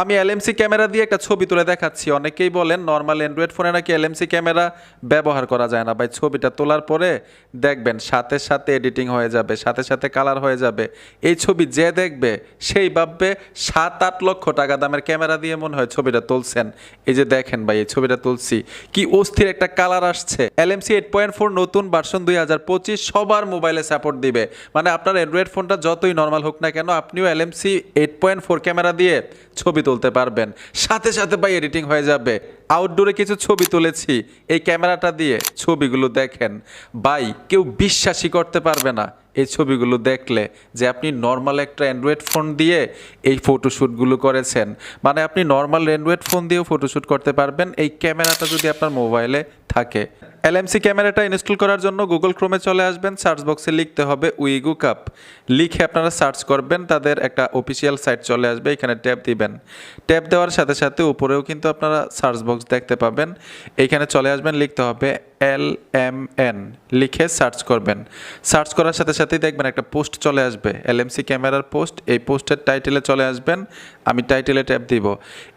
আমি LMC camera দিয়ে একটা ছবি তুলে দেখাচ্ছি। অনেকেই বলেন নর্মাল অ্যান্ড্রয়েড ফোনে নাকি এলএমসি ক্যামেরা ব্যবহার করা যায় না। ভাই, ছবিটা তোলার পরে দেখবেন, সাথে সাথে এডিটিং হয়ে যাবে, সাথে সাথে কালার হয়ে যাবে। এই ছবি যে দেখবে, সেই ভাববে সাত আট লক্ষ টাকা দামের ক্যামেরা দিয়ে মনে হয় ছবিটা তুলছেন। এই যে দেখেন ভাই, এই ছবিটা তুলছি। কি অস্থির একটা কালার আসছে। এলএমসি এইট পয়েন্ট ফোর নতুন ভার্সন দুই হাজার পঁচিশ সবার মোবাইলে সাপোর্ট দিবে। মানে আপনার অ্যান্ড্রয়েড ফোনটা যতই নর্মাল হোক না কেন, আপনিও LMC eight point four camera দিয়ে ছবি তুলতে পারবেন। সাথে সাথে ভাই এডিটিং হয়ে যাবে। আউটডোরে কিছু ছবি তুলেছি। এই ক্যামেরাটা দিয়ে ছবিগুলো দেখেন। ভাই, কেউ বিশ্বাসই করতে পারবে না এই ছবিগুলো দেখলে যে আপনি নর্মাল একটা অ্যান্ড্রয়েড ফোন দিয়ে এই ফটোশ্যুটগুলো করেছেন। মানে আপনি নর্মাল অ্যান্ড্রয়েড ফোন দিয়েও ফটোশ্যুট করতে পারবেন। এই ক্যামেরাটা যদি আপনার মোবাইলে থাকে। এলএমসি ক্যামেরাটা ইনস্টল করার জন্য গুগল ক্রোমে চলে আসবেন, সার্চ বক্সে লিখতে হবে উইগু কাপ। লিখে আপনারা সার্চ করবেন, তাদের একটা অফিসিয়াল সাইট চলে আসবে, এখানে ট্যাপ দিবেন। ট্যাপ দেওয়ার সাথে সাথে উপরেও কিন্তু আপনারা সার্চ বক্স দেখতে পাবেন। এইখানে চলে আসবেন, লিখতে হবে এল এম এন লিখে সার্চ করবেন। সার্চ করার সাথে সাথেই দেখবেন একটা পোস্ট চলে আসবে, এলএমসি ক্যামেরার পোস্ট। এই পোস্টের টাইটেলে চলে আসবেন, আমি টাইটেলে ট্যাপ দিব।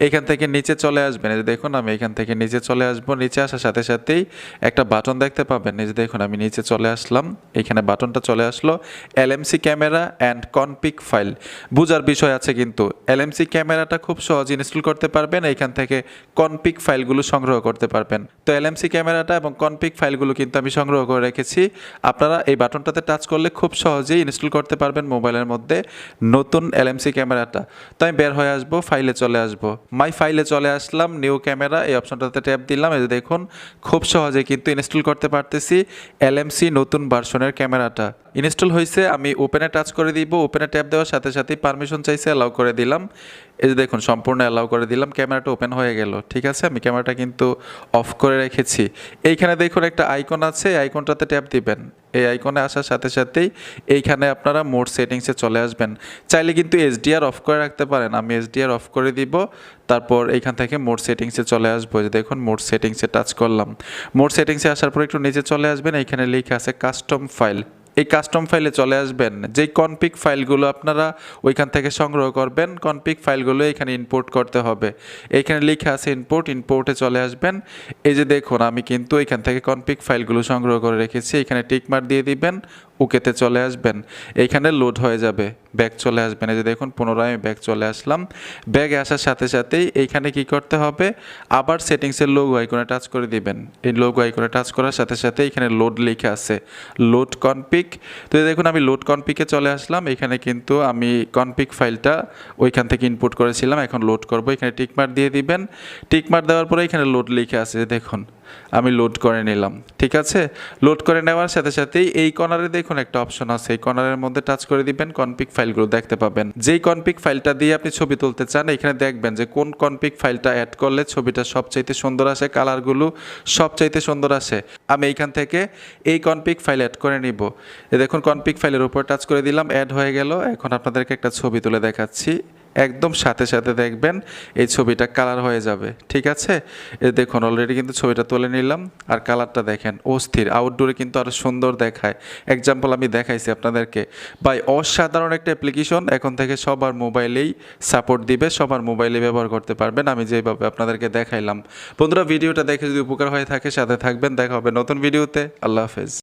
এখান থেকে নিচে চলে আসবেন দেখুন, আমি এখান থেকে নিচে চলে আসব, নিচে আসার সাথে সাথে সাথেই একটা বাটন দেখতে পাবেন। এই দেখুন, আমি নিচে চলে আসলাম। এখানে বাটনটা চলে আসলো, LMC camera and config file. বুঝার বিষয় আছে কিন্তু, এলএমসি ক্যামেরাটা খুব সহজ ইনস্টল করতে পারবেন এইখান থেকে কনপিক ফাইলগুলো সংগ্রহ করতে পারবেন। তো এলএমসি ক্যামেরাটা এবং কনপিক ফাইলগুলো কিন্তু আমি সংগ্রহ করে রেখেছি। আপনারা এই বাটনটাতে টাচ করলে খুব সহজেই ইনস্টল করতে পারবেন মোবাইলের মধ্যে নতুন এলএমসি ক্যামেরাটা। তো আমি বের হয়ে আসব, ফাইলে চলে আসব। মাই ফাইলে চলে আসলাম, নিউ ক্যামেরা, এই অপশনটাতে ট্যাপ দিলাম। এই দেখুন খুব সহজে কিন্তু ইনস্টল করতে পারতেছি এলএমসি নতুন ভার্সনের ক্যামেরাটা। ইনস্টল হয়েছে আমি ওপেনে টাচ করে দিব, ওপেনে ট্যাপ দেওয়ার সাথে সাথেই পারমিশন চাইছে অ্যালাউ করে দিলাম। এই যে দেখুন, সম্পূর্ণ অ্যালাউ করে দিলাম, ক্যামেরাটা ওপেন হয়ে গেল, ঠিক আছে? আমি ক্যামেরাটা কিন্তু অফ করে রেখেছি। এইখানে দেখুন একটা আইকন আছে, এই আইকনটাতে ট্যাপ দিবেন। এই আইকনে আসার সাথে সাথেই এইখানে আপনারা মোড সেটিংসে চলে আসবেন। চাইলে কিন্তু এসডিআর অফ করে রাখতে পারেন, আমি এসডিআর অফ করে দিব, তারপর এইখান থেকে মোড সেটিংসে চলে আসব। যে দেখুন, মোড সেটিংসে টাচ করলাম। মোড সেটিংসে আসার পর একটু নিচে চলে আসবেন, এইখানে লেখা আছে কাস্টম ফাইল এই কাস্টম ফাইলে চলে আসবেন, যেই কনপিক ফাইলগুলো আপনারা ওইখান থেকে সংগ্রহ করবেন কনপিক ফাইলগুলো এখানে ইম্পোর্ট করতে হবে। এইখানে লেখা আছে ইম্পোর্ট ইনপোর্টে চলে আসবেন। এই যে দেখুন, আমি কিন্তু এখান থেকে কনপিক ফাইলগুলো সংগ্রহ করে রেখেছি, এখানে টিকমার দিয়ে দিবেন ওকেতে চলে আসবেন। এইখানে লোড হয়ে যাবে। ব্যাগ চলে আসবেন এই যে দেখুন, পুনরায় আমি ব্যাগ চলে আসলাম। ব্যাগে আসার সাথে সাথেই এইখানে কি করতে হবে? আবার সেটিংসের লোগো আইকনে টাচ করে দিবেন। এই লোগো আইকনে টাচ করার সাথে সাথে এখানে লোড লিখে আছে। লোড কনপিক তো দেখুন, আমি লোড কনপিকে চলে আসলাম। এখানে কিন্তু আমি কনপিক ফাইলটা ওইখান থেকে ইনপুট করেছিলাম। এখন লোড করব। এখানে টিকমার দিয়ে দিবেন। টিকমার দেওয়ার পরে এখানে লোড লিখে আছে। দেখুন আমি লোড করে নিলাম, ঠিক আছে? লোড করে নেওয়ার সাথে সাথেই এই কর্নারে দেখুন একটা অপশন আছে। এই কর্নারের মধ্যে টাচ করে দিবেন কনপিক ফাইলগুলো দেখতে পাবেন। যেই কনপিক ফাইলটা দিয়ে আপনি ছবি তুলতে চান, এখানে দেখবেন যে কোন কনপিক ফাইলটা অ্যাড করলে ছবিটা সবচাইতে সুন্দর আসে কালারগুলো সবচাইতে সুন্দর আসে। আমি এইখান থেকে এই কনপিক ফাইল অ্যাড করে নিব। এ দেখুন কনপিক ফাইলের উপর টাচ করে দিলাম অ্যাড হয়ে গেল। এখন আপনাদেরকে একটা ছবি তুলে দেখাচ্ছি। একদম সাথে সাথে দেখবেন এই ছবিটা কালার হয়ে যাবে, ঠিক আছে? দেখুন অলরেডি কিন্তু ছবিটা তুলে নিলাম। আর কালারটা দেখেন, অস্থির। আউটডোরে কিন্তু আরও সুন্দর দেখায়। এক্সাম্পল আমি দেখাইছি আপনাদেরকে। বাই অসাধারণ একটা অ্যাপ্লিকেশন এখন থেকে সবার মোবাইলেই সাপোর্ট দিবে, সবার মোবাইলে ব্যবহার করতে পারবেন। আমি যেভাবে আপনাদেরকে দেখাইলাম। বন্ধুরা ভিডিওটা দেখে যদি উপকার হয়ে থাকে, সাথে থাকবেন। দেখা হবে নতুন ভিডিওতে আল্লাহ হাফেজ।